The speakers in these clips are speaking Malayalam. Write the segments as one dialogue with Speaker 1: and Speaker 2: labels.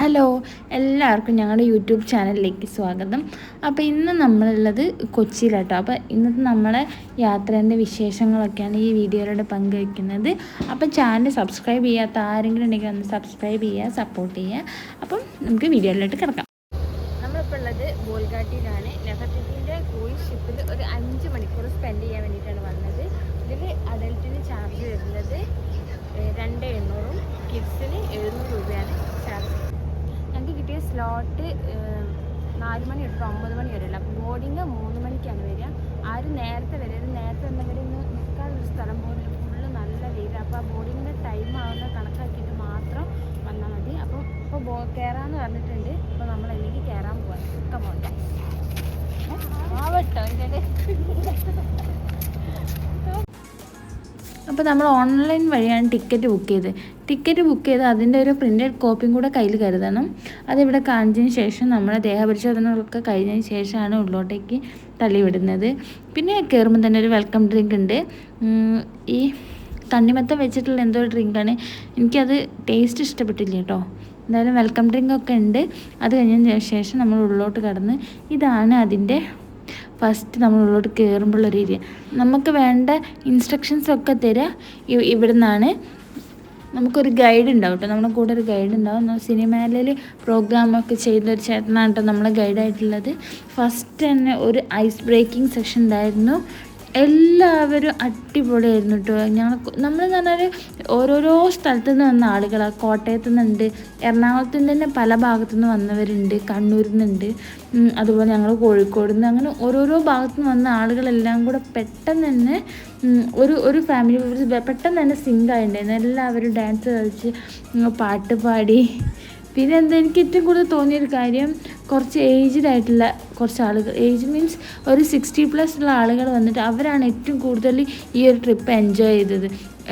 Speaker 1: ഹലോ എല്ലാവർക്കും ഞങ്ങളുടെ യൂട്യൂബ് ചാനലിലേക്ക് സ്വാഗതം. അപ്പോൾ ഇന്ന് നമ്മളുള്ളത് കൊച്ചിയിലാട്ടോ. അപ്പോൾ ഇന്നത്തെ നമ്മളെ യാത്രേന്റെ വിശേഷങ്ങളൊക്കെയാണ് ഈ വീഡിയോയിലൂടെ പങ്കുവയ്ക്കുന്നത് അപ്പോൾ ചാനൽ സബ്സ്ക്രൈബ് ചെയ്യാത്ത ആരെങ്കിലും ഉണ്ടെങ്കിൽ ഒന്ന് സബ്സ്ക്രൈബ് ചെയ്യുക സപ്പോർട്ട് ചെയ്യുക. അപ്പം നമുക്ക് വീഡിയോയിലോട്ട് കിടക്കാം. നമ്മളിപ്പോൾ ഉള്ളത് ബോൽഗാട്ടിയിലാണ് നെഫർട്ടിന്റെ ക്രൂയിസ് ഷിപ്പിൽ ഒരു അഞ്ച് മണിക്കൂർ സ്പെൻഡ് ചെയ്യാൻ വേണ്ടിയിട്ടാണ് വന്നത്. ഇതിൽ അഡൽട്ടിന് ചാർജ് വരുന്നത് രണ്ട് എണ്ണൂറും കിഡ്സിന് എഴുന്നൂറ് രൂപയാണ് ചാർജ്. സ്ലോട്ട് നാല് മണി തൊട്ട് ഒമ്പത് മണി വരെ ഉള്ളൂ അപ്പോൾ ബോർഡിങ് മൂന്ന് മണിക്കാണ് വരിക ആരും നേരത്തെ വരരുത് നേരത്തെ എന്തെങ്കിലും ഇന്ന് നിൽക്കാനൊരു സ്ഥലം പോലും ഫുള്ള് നല്ല വെയിൽ അപ്പോൾ ആ ബോർഡിങ്ങിന്റെ ടൈം ആവുന്ന കണക്കാക്കിയിട്ട് മാത്രം വന്നാൽ മതി അപ്പോൾ ഇപ്പോൾ ബോ കയറാമെന്ന് പറഞ്ഞിട്ടുണ്ട് അപ്പോൾ നമ്മൾ അല്ലെങ്കിൽ കയറാൻ പോകാം ഒക്കെ പോകട്ടെ ആവട്ടോ ഇതിന്റെ അപ്പോൾ നമ്മൾ ഓൺലൈൻ വഴിയാണ് ടിക്കറ്റ് ബുക്ക് ചെയ്ത്. ടിക്കറ്റ് ബുക്ക് ചെയ്ത് അതിന്റെ ഒരു പ്രിന്റഡ് കോപ്പിയും കൂടെ കയ്യിൽ കരുതണം. അതിവിടെ കാണിച്ചതിന് ശേഷം നമ്മുടെ ദേഹപരിശോധനകളൊക്കെ കഴിഞ്ഞതിന് ശേഷമാണ് ഉള്ളോട്ടേക്ക് തള്ളിവിടുന്നത്. പിന്നെ കയറുമ്പോൾ തന്നെ ഒരു വെൽക്കം ഡ്രിങ്ക് ഉണ്ട്. ഈ തണ്ണിമത്തം വെച്ചിട്ടുള്ള എന്തോ ഡ്രിങ്കാണ് എനിക്കത് ടേസ്റ്റ് ഇഷ്ടപ്പെട്ടില്ല കേട്ടോ. എന്തായാലും വെൽക്കം ഡ്രിങ്കൊക്കെ ഉണ്ട്. അത് കഴിഞ്ഞതിന് ശേഷം നമ്മൾ ഉള്ളോട്ട് കടന്ന് ഇതാണ് അതിന്റെ ഫസ്റ്റ് നമ്മൾ ഉള്ളോട്ട് രീതി ഏരിയ നമുക്ക് വേണ്ട ഇൻസ്ട്രക്ഷൻസ് ഒക്കെ തരിക ഇ- ഇവിടെ നിന്നാണ് നമുക്കൊരു ഗൈഡ് ഉണ്ടാവും കേട്ടോ നമ്മുടെ കൂടെ ഒരു ഗൈഡ് ഉണ്ടാവും. സിനിമയിൽ പ്രോഗ്രാമൊക്കെ ചെയ്തൊരു ചേട്ടനാണ് കേട്ടോ നമ്മളെ ഗൈഡായിട്ടുള്ളത് ഫസ്റ്റ് തന്നെ ഒരു ഐസ് ബ്രേക്കിംഗ് സെക്ഷൻ ഉണ്ടായിരുന്നു എല്ലാവരും അടിപൊളിയായിരുന്നു കേട്ടോ ഞങ്ങൾ നമ്മൾ എന്ന് പറഞ്ഞാൽ ഓരോരോ സ്ഥലത്തു നിന്ന് വന്ന ആളുകളാണ് കോട്ടയത്ത് നിന്നുണ്ട് എറണാകുളത്ത് നിന്ന് തന്നെ പല ഭാഗത്തു നിന്ന് വന്നവരുണ്ട് കണ്ണൂരിൽ നിന്നുണ്ട് അതുപോലെ ഞങ്ങൾ കോഴിക്കോട് നിന്ന് അങ്ങനെ ഓരോരോ ഭാഗത്തു നിന്ന് വന്ന ആളുകളെല്ലാം കൂടെ പെട്ടെന്ന് തന്നെ ഒരു ഒരു ഫാമിലി പെട്ടെന്ന് തന്നെ സിങ്ക് ആയിട്ടുണ്ടായിരുന്നു എല്ലാവരും ഡാൻസ് കളിച്ച് പാട്ട് പാടി. പിന്നെ എന്താ എനിക്ക് ഏറ്റവും കൂടുതൽ തോന്നിയൊരു കാര്യം കുറച്ച് ഏജ്ഡ് ആയിട്ടുള്ള കുറച്ച് ആളുകൾ. ഏജ് മീൻസ് ഒരു സിക്സ്റ്റി പ്ലസ് ഉള്ള ആളുകൾ വന്നിട്ട് അവരാണ് ഏറ്റവും കൂടുതൽ ഈ ഒരു ട്രിപ്പ് എൻജോയ് ചെയ്തത്.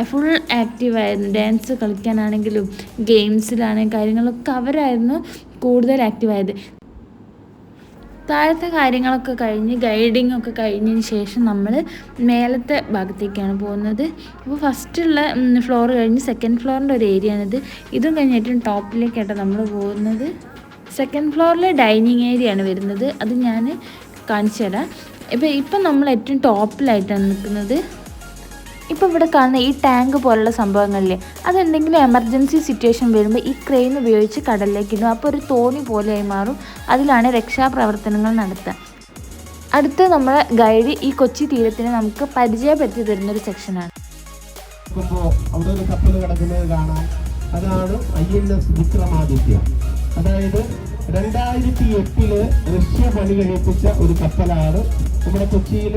Speaker 1: ഫുൾ ആക്റ്റീവായിരുന്നു ഡാൻസ് കളിക്കാനാണെങ്കിലും ഗെയിംസിലാണെങ്കിലും കാര്യങ്ങളൊക്കെ അവരായിരുന്നു കൂടുതൽ ആക്റ്റീവായത് താഴത്തെ കാര്യങ്ങളൊക്കെ കഴിഞ്ഞ് ഗൈഡിങ് ഒക്കെ കഴിഞ്ഞതിന് ശേഷം നമ്മൾ മേലത്തെ ഭാഗത്തേക്കാണ് പോകുന്നത്. അപ്പോൾ ഫസ്റ്റുള്ള ഫ്ലോർ കഴിഞ്ഞ് സെക്കൻഡ് ഫ്ലോറിന്റെ ഒരു ഏരിയ ആണിത് ഇതും കഴിഞ്ഞിട്ടും ടോപ്പിലേക്കായിട്ട് നമ്മൾ പോകുന്നത്. സെക്കൻഡ് ഫ്ലോറിലെ ഡൈനിങ് ഏരിയ ആണ് വരുന്നത്. അത് ഞാൻ കാണിച്ചു തരാം ഇപ്പോൾ ഇപ്പം നമ്മൾ ഏറ്റവും ടോപ്പിലായിട്ടാണ് നിൽക്കുന്നത്. ഇപ്പോൾ ഇവിടെ കാണുന്ന ഈ ടാങ്ക് പോലുള്ള സംഭവങ്ങളിൽ അതെന്തെങ്കിലും എമർജൻസി സിറ്റുവേഷൻ വരുമ്പോൾ ഈ ക്രെയിൻ ഉപയോഗിച്ച് കടലിലേക്ക് ഇടും അപ്പോൾ ഒരു തോണി പോലെയായി മാറും. അതിലാണ് രക്ഷാപ്രവർത്തനങ്ങൾ നടത്തുക അടുത്ത നമ്മളെ ഗൈഡ് ഈ കൊച്ചി തീരത്തിന് നമുക്ക് പരിചയപ്പെടുത്തി തരുന്നൊരു സെക്ഷനാണ്.
Speaker 2: അവിടെ അതാണ് അതായത് രണ്ടായിരത്തി എട്ടിൽ റഷ്യ പണി കഴിപ്പിച്ച ഒരു കപ്പലാണ് നമ്മുടെ കൊച്ചിയിൽ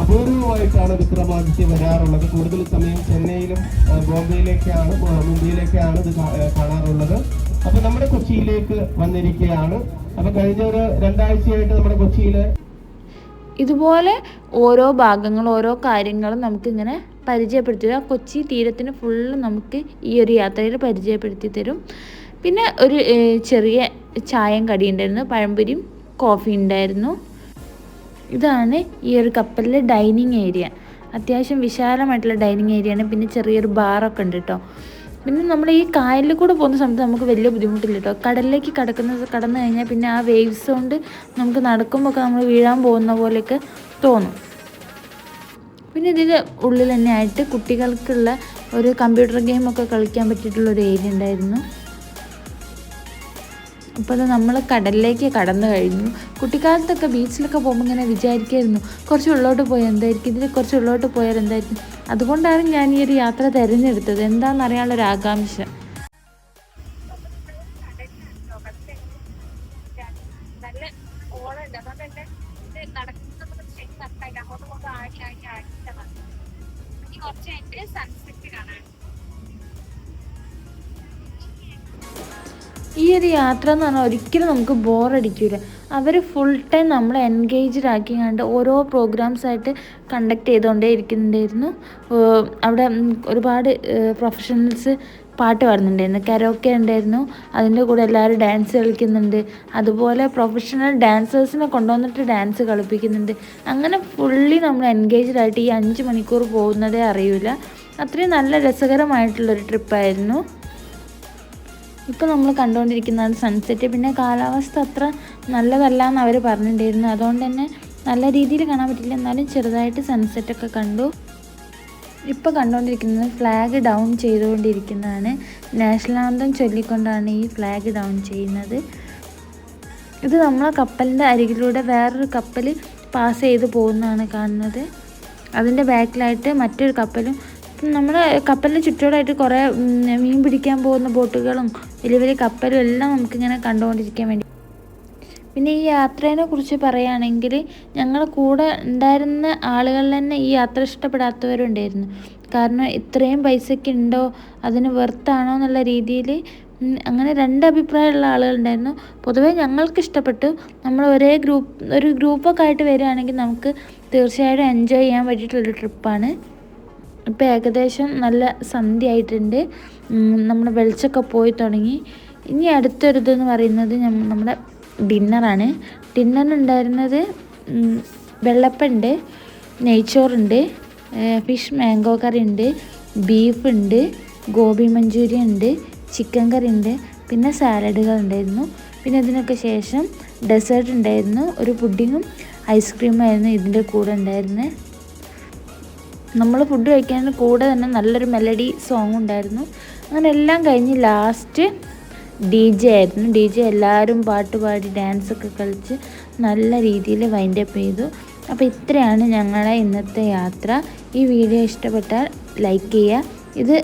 Speaker 2: അപൂർവമായിട്ടാണ് വിക്രമാദിത്യ വരാറുള്ളത്. കൂടുതൽ സമയം ചെന്നൈയിലും ബോംബെയിലേക്കാണ് മുംബൈയിലേക്കാണ് ഇത് കാണാറുള്ളത്. അപ്പൊ നമ്മുടെ കൊച്ചിയിലേക്ക് വന്നിരിക്കുകയാണ്. അപ്പൊ കഴിഞ്ഞ ഒരു രണ്ടാഴ്ചയായിട്ട് നമ്മുടെ കൊച്ചിയിലെ
Speaker 1: ഇതുപോലെ ഓരോ ഭാഗങ്ങളും ഓരോ കാര്യങ്ങളും നമുക്കിങ്ങനെ പരിചയപ്പെടുത്തി തരും. കൊച്ചി തീരത്തിന് ഫുള്ള് നമുക്ക് ഈ ഒരു യാത്രയിൽ പരിചയപ്പെടുത്തി തരും. പിന്നെ ഒരു ചെറിയ ചായയും കടി ഉണ്ടായിരുന്നു. പഴംപൊരിയും കോഫി ഉണ്ടായിരുന്നു. ഇതാണ് ഈ ഒരു കപ്പലിലെ ഡൈനിങ് ഏരിയ. അത്യാവശ്യം വിശാലമായിട്ടുള്ള ഡൈനിങ് ഏരിയയാണ് പിന്നെ ചെറിയൊരു ബാറൊക്കെ ഉണ്ട് കേട്ടോ പിന്നെ നമ്മൾ ഈ കായലിൽ കൂടെ പോകുന്ന സമയത്ത് നമുക്ക് വലിയ ബുദ്ധിമുട്ടില്ല കേട്ടോ കടലിലേക്ക് കടക്കുന്ന കടന്നു കഴിഞ്ഞാൽ പിന്നെ ആ വേവ്സ് കൊണ്ട് നമുക്ക് നടക്കുമ്പോൾ ഒക്കെ നമ്മൾ വീഴാൻ പോകുന്ന പോലെയൊക്കെ തോന്നും. പിന്നെ ഇതിന്റെ ഉള്ളിൽ തന്നെ ആയിട്ട് കുട്ടികൾക്കുള്ള ഒരു കമ്പ്യൂട്ടർ ഗെയിമൊക്കെ കളിക്കാൻ പറ്റിയിട്ടുള്ള ഒരു ഏരിയ ഉണ്ടായിരുന്നു. അപ്പോൾ അത് നമ്മൾ കടലിലേക്ക് കടന്നു കഴിഞ്ഞു. കുട്ടിക്കാലത്തൊക്കെ ബീച്ചിലൊക്കെ പോകുമ്പോൾ ഇങ്ങനെ വിചാരിക്കായിരുന്നു. കുറച്ച് ഉള്ളോട്ട് പോയാൽ എന്തായിരിക്കും? ഇതിൽ കുറച്ച് ഉള്ളോട്ട് പോയാൽ എന്തായിരിക്കും? അതുകൊണ്ടാണ് ഞാൻ ഈ ഒരു യാത്ര തിരഞ്ഞെടുത്തത്. എന്താണെന്ന് അറിയാനുള്ളൊരു ആകാംക്ഷ.
Speaker 3: കുറച്ച് കഴിഞ്ഞിട്ട് സൺസെറ്റ് കാണാൻ.
Speaker 1: ഈ ഒരു യാത്ര എന്ന് പറഞ്ഞാൽ ഒരിക്കലും നമുക്ക് ബോറടിക്കില്ല അവർ ഫുൾ ടൈം നമ്മളെ എൻഗേജ്ഡ് ആക്കി കണ്ട് ഓരോ പ്രോഗ്രാംസ് ആയിട്ട് കണ്ടക്ട് ചെയ്തുകൊണ്ടേ ഇരിക്കുന്നുണ്ടായിരുന്നു. അവിടെ ഒരുപാട് പ്രൊഫഷണൽസ് പാട്ട് പാടുന്നുണ്ടായിരുന്നു. കരോക്കെ ഉണ്ടായിരുന്നു. അതിന്റെ കൂടെ എല്ലാവരും ഡാൻസ് കളിക്കുന്നുണ്ട്. അതുപോലെ പ്രൊഫഷണൽ ഡാൻസേഴ്സിനെ കൊണ്ടുവന്നിട്ട് ഡാൻസ് കളിപ്പിക്കുന്നുണ്ട്. അങ്ങനെ ഫുള്ളി നമ്മൾ എൻഗേജ്ഡ് ആയിട്ട് ഈ അഞ്ച് മണിക്കൂർ പോകുന്നതേ അറിയില്ല അത്രയും നല്ല രസകരമായിട്ടുള്ളൊരു ട്രിപ്പായിരുന്നു ഇപ്പോൾ നമ്മൾ കണ്ടുകൊണ്ടിരിക്കുന്നത് സൺസെറ്റ് പിന്നെ കാലാവസ്ഥ അത്ര നല്ലതല്ല എന്ന് അവർ പറഞ്ഞിട്ടുണ്ടായിരുന്നു അതുകൊണ്ട് തന്നെ നല്ല രീതിയിൽ കാണാൻ പറ്റില്ല എന്നാലും ചെറുതായിട്ട് സൺസെറ്റൊക്കെ കണ്ടു. ഇപ്പോൾ കണ്ടുകൊണ്ടിരിക്കുന്നത് ഫ്ലാഗ് ഡൗൺ ചെയ്തുകൊണ്ടിരിക്കുന്നതാണ്. നാഷണൽ ആന്തം ചൊല്ലിക്കൊണ്ടാണ് ഈ ഫ്ലാഗ് ഡൗൺ ചെയ്യുന്നത്. ഇത് നമ്മളെ കപ്പലിന്റെ അരികിലൂടെ വേറൊരു കപ്പൽ പാസ് ചെയ്ത് പോകുന്നതാണ് കാണുന്നത്. അതിന്റെ ബാക്കിലായിട്ട് മറ്റൊരു കപ്പലും. നമ്മുടെ കപ്പലിന് ചുറ്റോടായിട്ട് കുറേ മീൻ പിടിക്കാൻ പോകുന്ന ബോട്ടുകളും വലിയ വലിയ കപ്പലും എല്ലാം നമുക്കിങ്ങനെ കണ്ടുകൊണ്ടിരിക്കാൻ വേണ്ടി. പിന്നെ ഈ യാത്രേനെ കുറിച്ച് പറയുകയാണെങ്കിൽ ഞങ്ങൾ കൂടെ ഉണ്ടായിരുന്ന ആളുകളിൽ തന്നെ ഈ യാത്ര ഇഷ്ടപ്പെടാത്തവരുണ്ടായിരുന്നു. കാരണം ഇത്രയും പൈസയ്ക്ക് ഉണ്ടോ? അതിന് വെർത്താണോ എന്നുള്ള രീതിയിൽ അങ്ങനെ രണ്ട് അഭിപ്രായമുള്ള ആളുകളുണ്ടായിരുന്നു പൊതുവേ ഞങ്ങൾക്ക് ഇഷ്ടപ്പെട്ടു. നമ്മൾ ഒരേ ഗ്രൂപ്പ് ഒരു ഗ്രൂപ്പൊക്കെ ആയിട്ട് വരികയാണെങ്കിൽ നമുക്ക് തീർച്ചയായിട്ടും എൻജോയ് ചെയ്യാൻ പറ്റിയിട്ടുള്ളൊരു ട്രിപ്പാണ് ഇപ്പോൾ ഏകദേശം നല്ല സന്ധ്യയായിട്ടുണ്ട്. നമ്മുടെ വെളിച്ചമൊക്കെ പോയി തുടങ്ങി. ഇനി അടുത്തൊരിതെന്ന് പറയുന്നത് നമ്മുടെ ഡിന്നറാണ്. ഡിന്നറിനുണ്ടായിരുന്നത് ഉം, വെള്ളപ്പുണ്ട് നെയ്ച്ചോറുണ്ട് ഫിഷ് മാംഗോ കറി ഉണ്ട് ബീഫ് ഉണ്ട് ഗോബി മഞ്ചൂരിയൻ ഉണ്ട് ചിക്കൻ കറി ഉണ്ട് പിന്നെ സാലഡുകൾ ഉണ്ടായിരുന്നു പിന്നെ ഇതിനൊക്കെ ശേഷം ഡെസേർട്ട് ഉണ്ടായിരുന്നു ഒരു പുഡിങ്ങും ഐസ്ക്രീമായിരുന്നു ഇതിന്റെ കൂടെ ഉണ്ടായിരുന്നത് നമ്മൾ ഫുഡ് കഴിക്കാൻ കൂടെ തന്നെ നല്ലൊരു മെലഡി സോങ് ഉണ്ടായിരുന്നു. അങ്ങനെ എല്ലാം കഴിഞ്ഞ് ലാസ്റ്റ് ഡി ജെ ആയിരുന്നു. ഡി ജെ എല്ലാവരും പാട്ട് പാടി ഡാൻസ് ഒക്കെ കളിച്ച് നല്ല രീതിയിൽ വൈൻഡ് അപ്പ് ചെയ്തു. അപ്പോൾ ഇത്രയാണ് ഞങ്ങളെ ഇന്നത്തെ യാത്ര. ഈ വീഡിയോ ഇഷ്ടപ്പെട്ടാൽ ലൈക്ക് ചെയ്യുക. ഇത്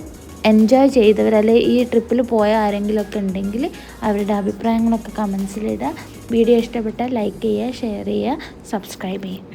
Speaker 1: എൻജോയ് ചെയ്തവർ അല്ലെ ഈ ട്രിപ്പിൽ പോയ ആരെങ്കിലുമൊക്കെ ഉണ്ടെങ്കിൽ അവരുടെ അഭിപ്രായങ്ങളൊക്കെ കമൻസിലിടുക വീഡിയോ ഇഷ്ടപ്പെട്ടാൽ ലൈക്ക് ചെയ്യുക ഷെയർ ചെയ്യുക സബ്സ്ക്രൈബ് ചെയ്യുക.